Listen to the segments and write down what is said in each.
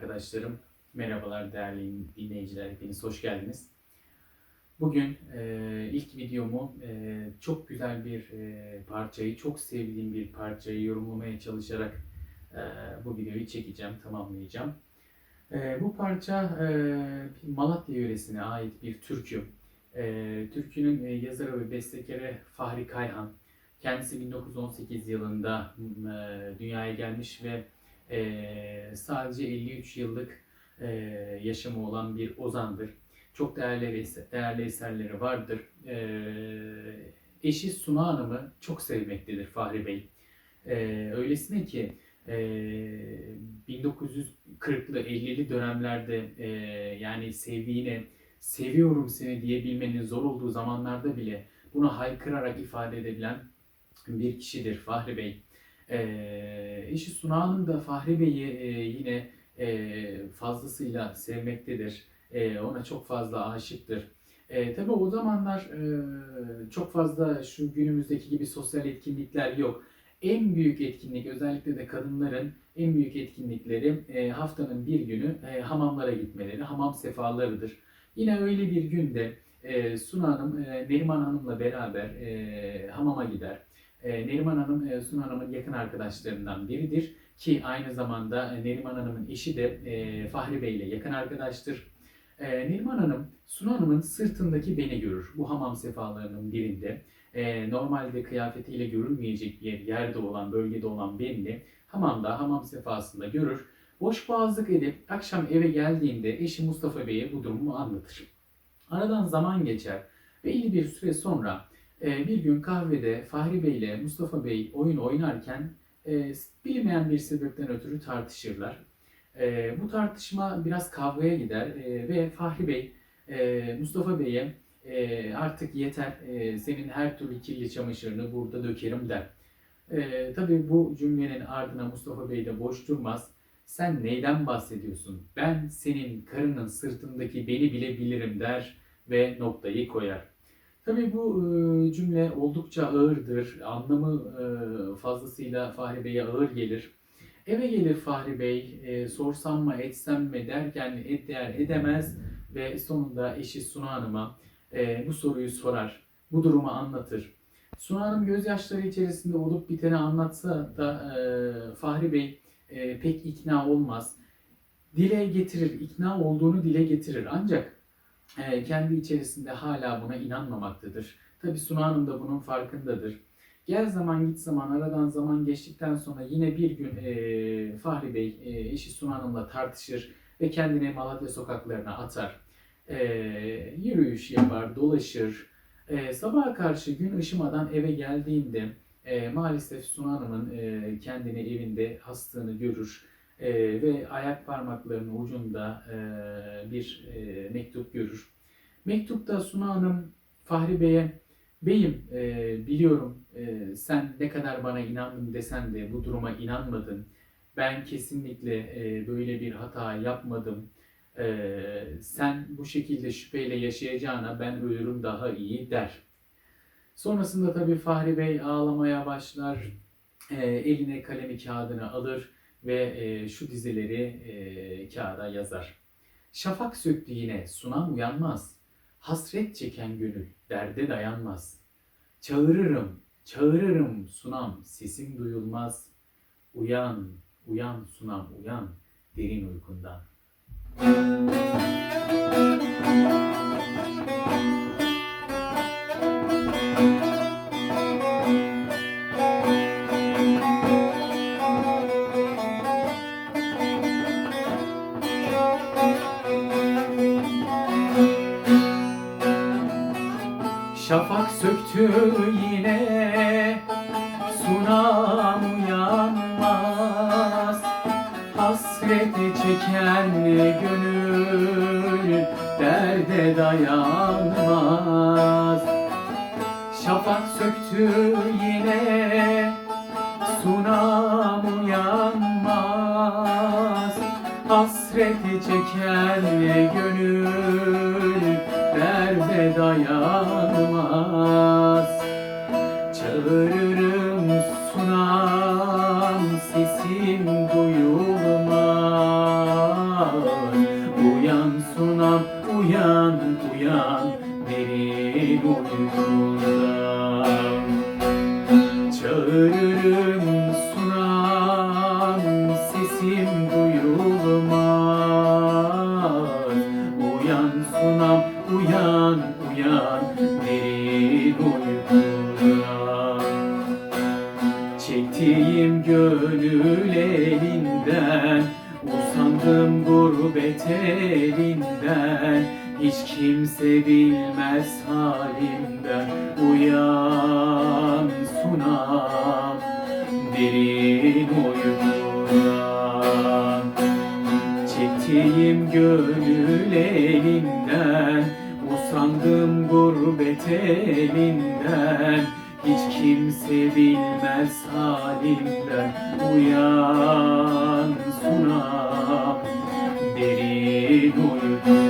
arkadaşlarım, merhabalar değerli dinleyiciler, hepiniz hoş geldiniz. Bugün e, ilk videomu e, çok güzel bir e, parçayı, çok sevdiğim bir parçayı yorumlamaya çalışarak e, bu videoyu çekeceğim, tamamlayacağım. E, bu parça e, Malatya yöresine ait bir türkü. E, türkünün e, yazarı ve bestekarı Fahri Kayhan. Kendisi 1918 yılında e, dünyaya gelmiş ve e, sadece 53 yıllık e, yaşamı olan bir ozandır. Çok değerli değerli eserleri vardır. E, eşi Suna Hanım'ı çok sevmektedir Fahri Bey. E, öylesine ki e, 1940'lı 50'li dönemlerde e, yani sevdiğine seviyorum seni diyebilmenin zor olduğu zamanlarda bile bunu haykırarak ifade edebilen bir kişidir Fahri Bey. E, eşi Suna da Fahri Bey'i e, yine e, fazlasıyla sevmektedir. E, ona çok fazla aşıktır. E, tabii o zamanlar e, çok fazla şu günümüzdeki gibi sosyal etkinlikler yok. En büyük etkinlik özellikle de kadınların en büyük etkinlikleri e, haftanın bir günü e, hamamlara gitmeleri, hamam sefalarıdır. Yine öyle bir günde e, Suna Hanım e, Neriman Hanım'la beraber e, hamama gider. E, Neriman Hanım e, Suna Hanım'ın yakın arkadaşlarından biridir ki aynı zamanda e, Neriman Hanım'ın eşi de e, Fahri Bey ile yakın arkadaştır. Neriman Hanım Suna Hanım'ın sırtındaki beni görür bu hamam sefalarının birinde. Normalde kıyafetiyle görülmeyecek bir yerde olan, bölgede olan beni hamamda, hamam sefasında görür. Boş boğazlık edip akşam eve geldiğinde eşi Mustafa Bey'e bu durumu anlatır. Aradan zaman geçer. Belli bir süre sonra bir gün kahvede Fahri Bey ile Mustafa Bey oyun oynarken e, bilinmeyen bir sebepten ötürü tartışırlar. E, bu tartışma biraz kavgaya gider e, ve Fahri Bey Mustafa Bey'e artık yeter senin her türlü kirli çamaşırını burada dökerim der. Tabii bu cümlenin ardına Mustafa Bey de boş durmaz. Sen neyden bahsediyorsun? Ben senin karının sırtındaki beni bile bilirim der ve noktayı koyar. Tabii bu e, cümle oldukça ağırdır. Anlamı e, fazlasıyla Fahri Bey'e ağır gelir. Eve gelir Fahri Bey, e, sorsam mı etsem mi derken eder edemez ve sonunda eşi Suna Hanım'a e, bu soruyu sorar. Bu durumu anlatır. Suna Hanım gözyaşları içerisinde olup biteni anlatsa da e, Fahri Bey e, pek ikna olmaz. Dile getirir, ikna olduğunu dile getirir. Ancak e, kendi içerisinde hala buna inanmamaktadır. Tabi Suna Hanım da bunun farkındadır. Gel zaman git zaman aradan zaman geçtikten sonra yine bir gün e, Fahri Bey e, eşi Suna Hanım'la tartışır ve kendini Malatya sokaklarına atar. E, yürüyüş yapar, dolaşır. E, sabaha karşı gün ışımadan eve geldiğinde e, maalesef Suna Hanım'ın e, kendini evinde hastığını görür e, ve ayak parmaklarının ucunda e, bir e, mektup görür. Mektupta Suna Hanım Fahri Bey'e Beyim e, biliyorum e, sen ne kadar bana inandın desen de bu duruma inanmadın. Ben kesinlikle e, böyle bir hata yapmadım. E, sen bu şekilde şüpheyle yaşayacağına ben ölürüm daha iyi der. Sonrasında tabii Fahri Bey ağlamaya başlar. E, eline kalemi kağıdını alır ve e, şu dizeleri e, kağıda yazar. Şafak söktü yine, sunan uyanmaz. Hasret çeken gönül derde dayanmaz. Çağırırım, çağırırım sunam, sesim duyulmaz. Uyan, uyan sunam, uyan derin uykundan. Şafak söktü yine Sunam uyanmaz. Hasreti çeken gönül Derde dayanmaz. Şafak söktü yine dayanmaz Çağırırım Gittiğim gönül elinden. Usandım gurbet elinden. Hiç kimse bilmez halimden. Uyan sunam Derin uykudan Çektiğim gönül elinden. Usandım gurbet elinden kimse bilmez halimden Uyan sunam. Derin uykudan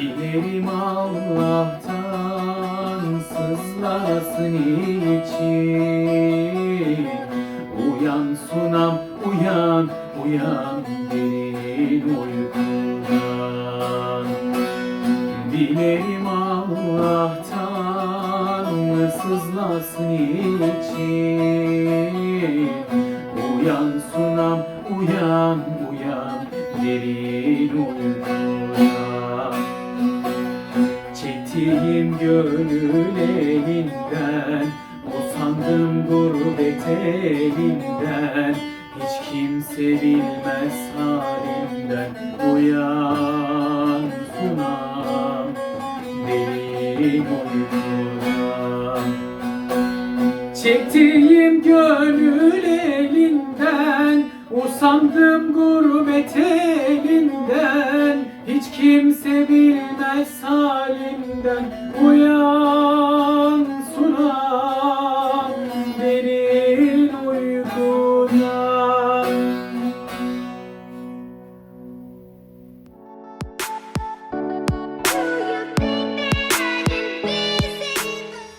Dilerim Allah'tan sızlasın için. Uyan sunam uyan uyan derin uykudan Dilerim Allah'tan sızlasın için. Uyan sunam uyan uyan derin uykudan Çektiğim gönül elinden Usandım gurbet elinden. Hiç kimse bilmez halimden Uyan sunam derin uykudan Çektiğim gönül elinden Usandım gurbet elinden. Hiç kimse bilmez halimden Uyan